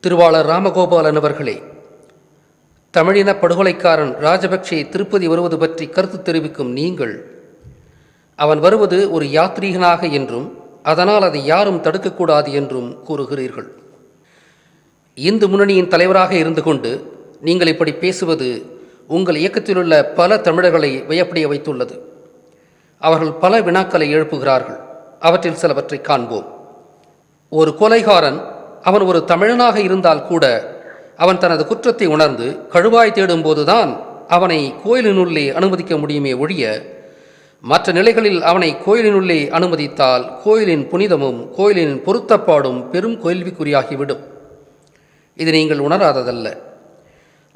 திருவாளர் ராமகோபாலன் அவர்களே தமிழின படுகொலைக்காரன் ராஜபக்சே திருப்பதி வருவது பற்றி கருத்து தெரிவிக்கும் நீங்கள் அவன் வருவது ஒரு யாத்ரீகனாக என்றும் அதனால் அதை யாரும் தடுக்கக்கூடாது என்றும் கூறுகிறீர்கள். இந்து முன்னணியின் தலைவராக இருந்து கொண்டு நீங்கள் இப்படி பேசுவது உங்கள் இயக்கத்திலுள்ள பல தமிழர்களை வியப்படைய வைத்துள்ளது. அவர்கள் பல வினாக்களை எழுப்புகிறார்கள். அவற்றில் சிலவற்றை காண்போம். ஒரு கொலைகாரன் அவன் ஒரு தமிழனாக இருந்தால் கூட அவன் தனது குற்றத்தை உணர்ந்து கழுவாய் தேடும்போதுதான் அவனை கோயிலினுள்ளே அனுமதிக்க முடியுமே ஒழிய மற்ற நிலைகளில் அவனை கோயிலினுள்ளே அனுமதித்தால் கோயிலின் புனிதமும் கோயிலின் பொருத்தப்பாடும் பெரும் கேள்விக்குறியாகிவிடும். இது நீங்கள் உணராததல்ல.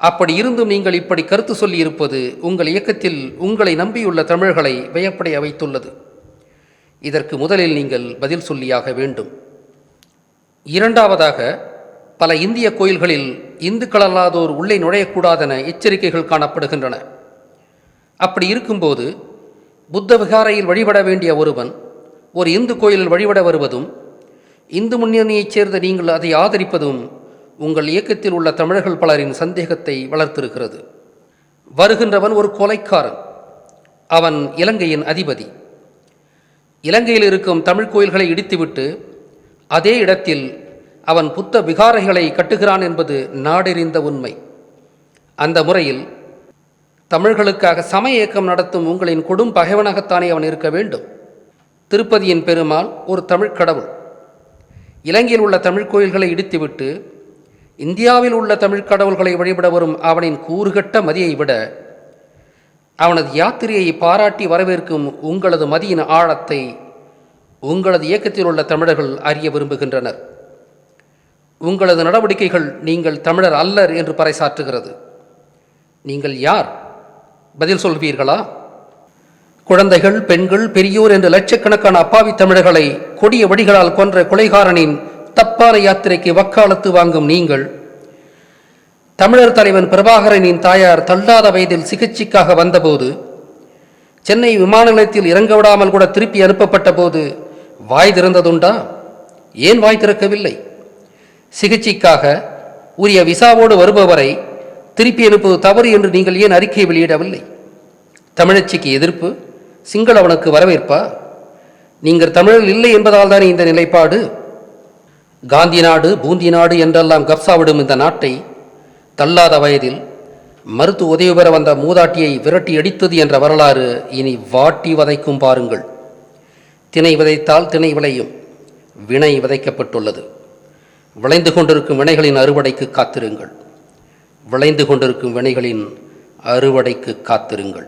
அப்படி இருந்தும் நீங்கள் இப்படி கருத்து சொல்லியிருப்பது உங்கள் இயக்கத்தில் உங்களை நம்பியுள்ள தமிழர்களை வியப்படைய வைத்துள்ளது. இதற்கு முதலில் நீங்கள் பதில் சொல்லியாக வேண்டும். இரண்டாவதாக பல இந்திய கோயில்களில் இந்துக்கள் அல்லாதோர் உள்ளே நுழையக்கூடாதென எச்சரிக்கைகள் காணப்படுகின்றன. அப்படி இருக்கும்போது புத்த விகாரையில் வழிபட வேண்டிய ஒருவன் ஒரு இந்து கோயிலில் வழிபட வருவதும் இந்து முன்னணியைச் சேர்ந்த நீங்கள் அதை ஆதரிப்பதும் உங்கள் இயக்கத்தில் உள்ள தமிழர்கள் பலரின் சந்தேகத்தை வளர்த்திருக்கிறது. வருகின்றவன் ஒரு கொலைக்காரன். அவன் இலங்கையின் அதிபதி. இலங்கையில் இருக்கும் தமிழ் கோயில்களை இடித்துவிட்டு அதே இடத்தில் அவன் புத்த விகாரைகளை கட்டுகிறான் என்பது நாடெறிந்த உண்மை. அந்த முறையில் தமிழர்களுக்காக சமய இயக்கம் நடத்தும் உங்களின் கொடும் பகைவனாகத்தானே அவன் இருக்க வேண்டும். திருப்பதியின் பெருமாள் ஒரு தமிழ் கடவுள். இலங்கையில் உள்ள தமிழ் கோயில்களை இடித்துவிட்டு இந்தியாவில் உள்ள தமிழ் கடவுள்களை வழிபட வரும் அவனின் கூறுகட்ட மதியை விட அவனது யாத்திரையை பாராட்டி வரவேற்கும் உங்களது மதியின் ஆழத்தை உங்களது இயக்கத்தில் உள்ள தமிழர்கள் அறிய விரும்புகின்றனர். உங்களது நடவடிக்கைகள் நீங்கள் தமிழர் அல்லர் என்று பறைசாற்றுகிறது. நீங்கள் யார்? பதில் சொல்வீர்களா? குழந்தைகள் பெண்கள் பெரியோர் என்ற லட்சக்கணக்கான அப்பாவி தமிழர்களை கொடிய வடிகளால் கொன்ற கொலைகாரனின் தப்பான யாத்திரைக்கு வக்காலத்து வாங்கும் நீங்கள் தமிழர் தலைவன் பிரபாகரனின் தாயார் தள்ளாத வயதில் சிகிச்சைக்காக வந்தபோது சென்னை விமான நிலையத்தில் இறங்க விடாமல் கூட திருப்பி அனுப்பப்பட்ட போது வாய் திறந்ததுண்டா? ஏன் வாய் திறக்கவில்லை? சிகிச்சைக்காக உரிய விசாவோடு வருபவரை திருப்பி அனுப்புவது தவறு என்று நீங்கள் ஏன் அறிக்கை வெளியிடவில்லை? தமிழச்சிக்கு எதிர்ப்பு சிங்களவனுக்கு வரவேற்பா? நீங்கள் தமிழர்கள் இல்லை என்பதால் தானே இந்த நிலைப்பாடு? காந்தி நாடு பூந்தி நாடு என்றெல்லாம் கப்சாவிடும் இந்த நாட்டை தள்ளாத வயதில் மருத்துவ உதவி பெற வந்த மூதாட்டியை விரட்டி அடித்தது என்ற வரலாறு இனி வாட்டி வதைக்கும் பாருங்கள். திணை விதைத்தால் திணை விளையும். வினை விதைக்கப்பட்டுள்ளது. விளைந்து கொண்டிருக்கும் வினைகளின் அறுவடைக்கு காத்திருங்கள். விளைந்து கொண்டிருக்கும் வினைகளின் அறுவடைக்கு காத்திருங்கள்.